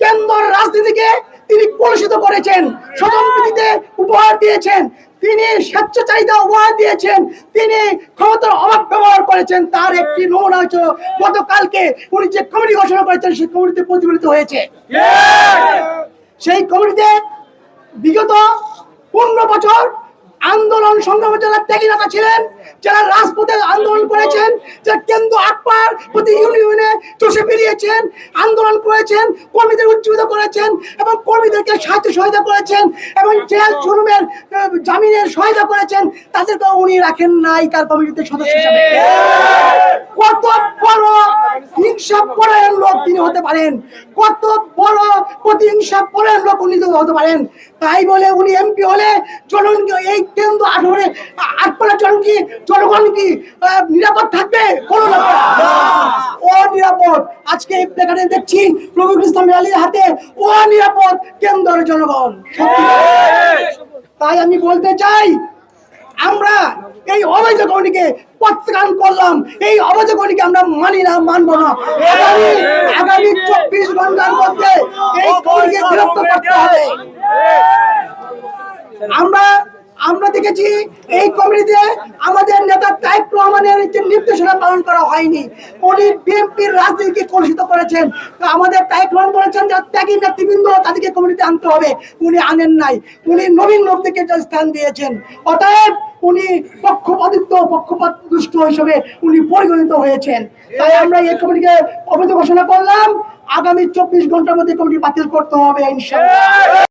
কেন্দ্র রাজনীতিকে তিনি কলুষিত করেছেন স্বজনপ্রীতিতে উপহার দিয়েছেন, তিনি স্বেচ্ছাচারিতা উপহার দিয়েছেন, তিনি ক্ষমতার অভাব ব্যবহার করেছেন, তার একটি নমুনা হচ্ছে গতকালকে উনি যে কমিটি ঘোষণা করেছেন, সেই কমিটিতে প্রতিফলিত হয়েছে। সেই কমিটিতে বিগত পনেরো বছর আন্দোলন সংগ্রামের যারা ত্যাগী ছিলেন যারা রাজপথে আন্দোলন করেছেন, যারা কেন্দ্র আকবার প্রতি ইউনিয়নে চষে বেরিয়েছেন, আন্দোলন করেছেন, কর্মীদের উজ্জীবিত করেছেন এবং কর্মীদেরকে সাহায্য সহায়তা করেছেন এবং জেল জুলুমের জামিনের সহায়তা করেছেন তাদেরকে উনি রাখেন নাই তার কমিটিতে সদস্য হিসাবে। কত বড় হিংসা পরায়ণ লোক তিনি হতে পারেন, কত বড় প্রতিহিংসা পরায়ণ লোক উনি হতে পারেন, তাই বলে উনি এমপি হলে জনগণকে এই কেন্দ্র আঠরে আটপাড়া চলুন কি জনগণ কি নিরাপদ থাকবে? কোনো না। ও নিরাপদ আজকে এখানে দেখছি রবিউল ইসলাম আলীর হাতে ও নিরাপদ কেন্দ্রের জনগণ। তাই আমি বলতে চাই আমরা এই অবৈধ কমিটিকে প্রত্যাখ্যান করলাম। এই অবৈধ কমিটিকে আমরা মানি না মানব না। আগামী আগামী চব্বিশ ঘণ্টার মধ্যে এই কমিটিকে গ্রেফতার করতে হবে। আমরা আমরা দেখেছি এই কমিটিতে আমাদের নেতা তাইক রহমানের যে নির্দেশনা পালন করা হয়নি, উনি বিএনপির রাজনীতিকে কলুষিত করেছেন। তো আমাদের তাইক রহমান বলেছেন যে ত্যাগী নেতৃবৃন্দ তাদেরকে কমিটিতে আনতে হবে, উনি আনেন নাই। উনি নবীন লোকদেরকে স্থান দিয়েছেন, অতএব উনি পক্ষপাতিত্ব পক্ষপাত দুষ্ট হিসেবে উনি পরিগণিত হয়েছেন। তাই আমরা এই কমিটিকে অবৈধ ঘোষণা করলাম। আগামী চব্বিশ ঘণ্টার মধ্যে কমিটি বাতিল করতে হবে, ইনশাআল্লাহ।